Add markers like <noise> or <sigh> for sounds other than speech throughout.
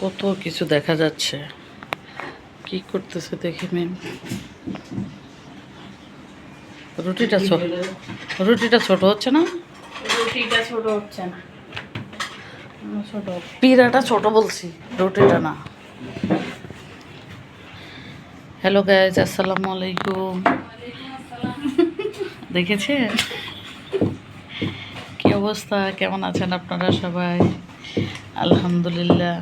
কত কিছু দেখা যাচ্ছে। কি করতেছে দেখি মেম। রুটিটা ছোট। রুটিটা ছোট হচ্ছে না? রুটিটা ছোট হচ্ছে না। ছোট। পিরাটা ছোট বলছি রুটিটা না। হ্যালো গাইজ আসসালামু আলাইকুম। দেখেছেন? কি অবস্থা? কেমন আছেন আপনারা সবাই? আলহামদুলিল্লাহ।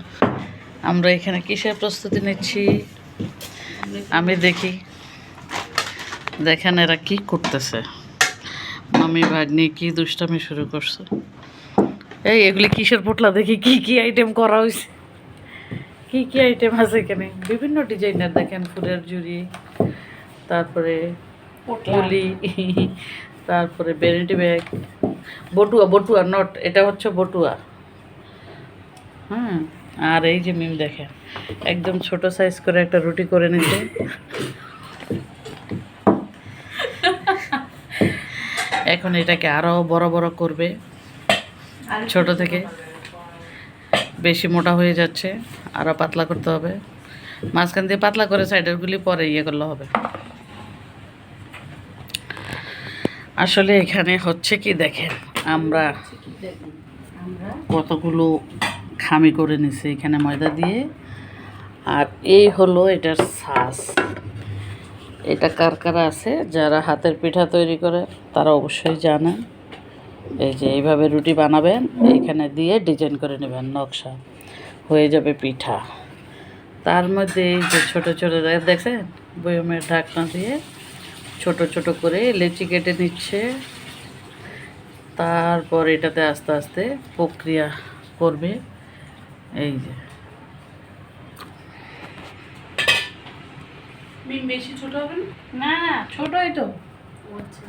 আমরা এখানে কিসের প্রস্তুতি নিচ্ছি? আমি দেখি। দেখেন এরা কি করতেছে। মামি ভাগ্নি কি দুষ্টামি শুরু করছে। এই এগুলি কিসের পোটলা? দেখি কি কি আইটেম করা হয়েছে কি কি আইটেম আছে এখানে? বিভিন্ন ডিজাইনের দেখেন ফুলের জুড়ি তারপরে পুলি। তারপরে বেরেন্টি ব্যাগ। বটুয়া বটুয়া নট এটা হচ্ছে বটুয়া। হ্যাঁ আর এই যে মিম দেখেন একদম ছোট সাইজ করে একটা রুটি করে নিতে এখন এটাকে আরও বড় বড় করবে। ছোট থেকে। বেশি মোটা হয়ে যাচ্ছে আরও পাতলা করতে হবে। মাঝখান দিয়ে পাতলা করে সাইডেরগুলি পরে ইয়ে করলে হবে। আসলে এখানে হচ্ছে কি দেখেন, আমরা কতগুলো খামি করে নিছি এখানে ময়দা দিয়ে। আর এই হলো এটার শ্বাস এটা কার কারা আছে? যারা হাতের পিঠা তৈরি করে, তারা অবশ্যই জানেন। এই যে এইভাবে রুটি বানাবেন, এইখানে দিয়ে ডিজাইন করে নেবেন নকশা। হয়ে যাবে পিঠা। তার মধ্যে এই যে ছোটো ছোটো দেখ- দেখছেন? বয়মের ঢাকনা দিয়ে ছোট ছোট করে লেচি কেটে নিচ্ছে। তারপর এটাতে আস্তে আস্তে প্রক্রিয়া করবে। এই যে। বেশি ছোট হবে না? না ছোটই তো। আচ্ছা।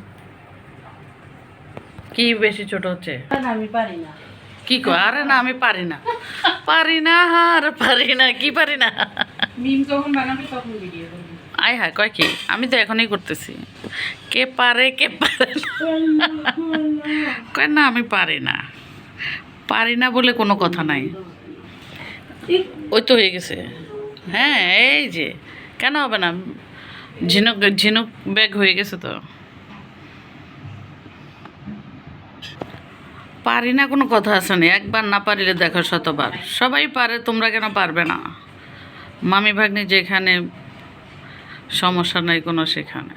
কি বেশি ছোট হচ্ছে? আমি পারি না। কি কো আরে না আমি পারি না। পারি না আর পারি না কি পারি না? আয় হায়, কয় কি? আমি তো এখনই করতেছি। কে পারে কে পারে কয় না, আমি পারি না। পারি না বলে কোনো কথা নাই। ওই তো হয়ে গেছে। হ্যাঁ এই যে। কেন হবে না? ঝিনুক ঝিনুক ব্যাগ হয়ে গেছে তো। পারি না কোনো কথা আছে না। একবার না পারিলে দেখো শতবার। সবাই পারে, তোমরা কেন পারবে না? মামি ভাগ্নি যেখানে সমস্যা নাই কোনো সেখানে।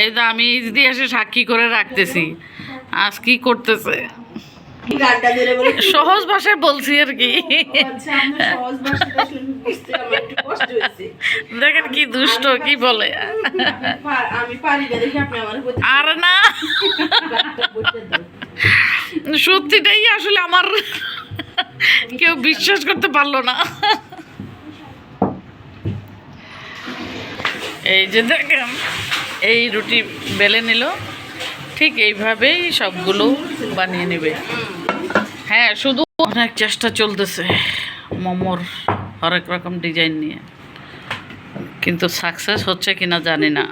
এই তো আমি ইতিহাসে সাক্ষী করে রাখতেছি। আজ কি করতেছে? সহজ ভাষায় বলছি আর কি। সহজ ভাষাটা <laughs> দেখেন কি দুষ্ট কি বলে? আর না। সত্যিটাই আসলে আমার কেউ বিশ্বাস করতে পারল না। এই যে দেখেন এই রুটি বেলে নিল। ঠিক এইভাবেই সবগুলো বানিয়ে নেবে। হ্যাঁ শুধু অনেক চেষ্টা চলতেছে মোমোর হরেক রকম ডিজাইন নিয়ে। কিন্তু সাকসেস হচ্ছে কিনা জানি না।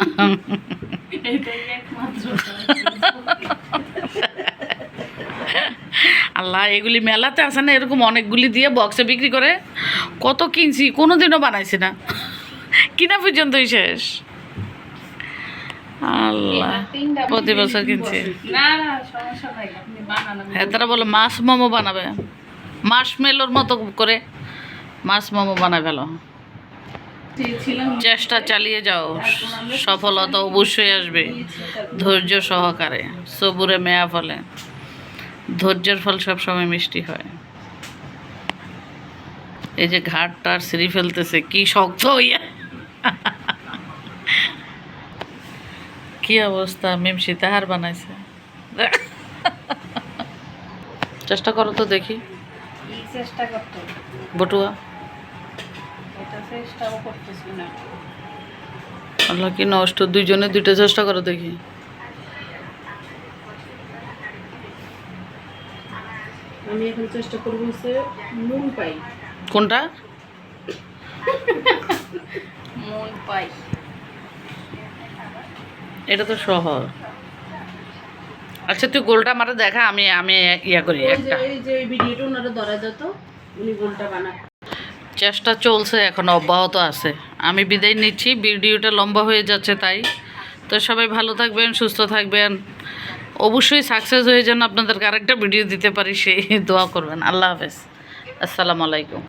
আল্লাহ, এগুলি মেলাতে আসে না, এরকম অনেকগুলি দিয়ে বক্সে বিক্রি করে। কত কিনছি কোনো দিনও বানাইছি না। কিনা পর্যন্তই শেষ। আল্লাহ, প্রতি বছর কিনছি। হ্যাঁ তারা বলে মাছ মোমো বানাবে। মাছ মেলোর মতো করে মাছ মোমো বানায় চেষ্টা চালিয়ে যাও। সফলতা অবশ্যই আসবে ধৈর্য সহকারে। সবুরে মেয়া ফলে। ধৈর্যের ফল সবসময় মিষ্টি হয়। এই যে ঘাটটার সিঁড়ি ফেলতেছে কি শক্ত হইয়া। কি অবস্থা? মিম সীতাহার বানাইছে। চেষ্টা করো তো দেখি। চেষ্টা করতে বটুয়া। চেষ্টাও করতেছি না। আল্লাহ কি নষ্ট? দুইজনে দুইটা চেষ্টা করো দেখি। আমি এখন চেষ্টা করব হচ্ছে নুন পাই। কোনটা? মন পাই। এটা তো সহজ আচ্ছা তুই গোলটা আমারে দেখা আমি আমি ইয়া করি একটা। এই যে ভিডিওটা ওনারা ধরা যেত উনি গোলটা বানা চেষ্টা চলছে, এখন অব্যাহত আছে। আমি বিদায় নিচ্ছি, ভিডিওটা লম্বা হয়ে যাচ্ছে তাই। তো সবাই ভালো থাকবেন, সুস্থ থাকবেন। অবশ্যই সাকসেস হয়ে যেন আপনাদেরকে আরেকটা ভিডিও দিতে পারি, সেই দোয়া করবেন। আল্লাহ হাফেজ। আসসালামু আলাইকুম।